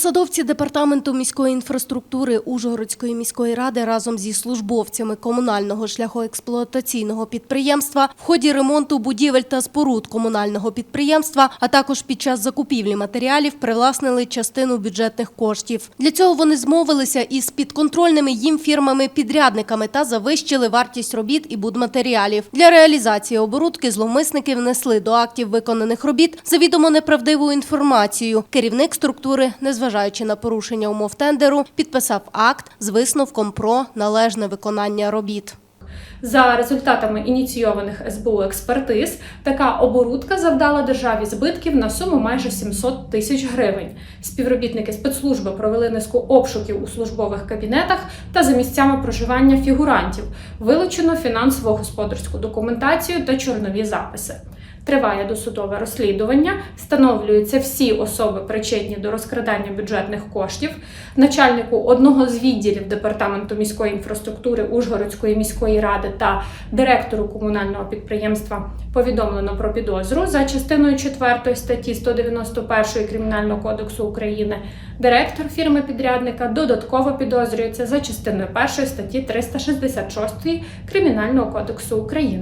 Посадовці департаменту міської інфраструктури Ужгородської міської ради разом зі службовцями комунального шляхоексплуатаційного підприємства в ході ремонту будівель та споруд комунального підприємства, а також під час закупівлі матеріалів привласнили частину бюджетних коштів. Для цього вони змовилися із підконтрольними їм фірмами-підрядниками та завищили вартість робіт і будматеріалів. Для реалізації оборудки зловмисники внесли до актів виконаних робіт завідомо неправдиву інформацію. Керівник структури, незважаючи на порушення умов тендеру, підписав акт з висновком про належне виконання робіт. За результатами ініційованих СБУ експертиз, така оборудка завдала державі збитків на суму майже 700 тисяч гривень. Співробітники спецслужби провели низку обшуків у службових кабінетах та за місцями проживання фігурантів. Вилучено фінансово-господарську документацію та чорнові записи. Триває досудове розслідування, встановлюються всі особи, причетні до розкрадання бюджетних коштів. Начальнику одного з відділів департаменту міської інфраструктури Ужгородської міської ради та директору комунального підприємства повідомлено про підозру за частиною 4 статті 191 Кримінального кодексу України. Директор фірми підрядника додатково підозрюється за частиною 1 статті 366 Кримінального кодексу України.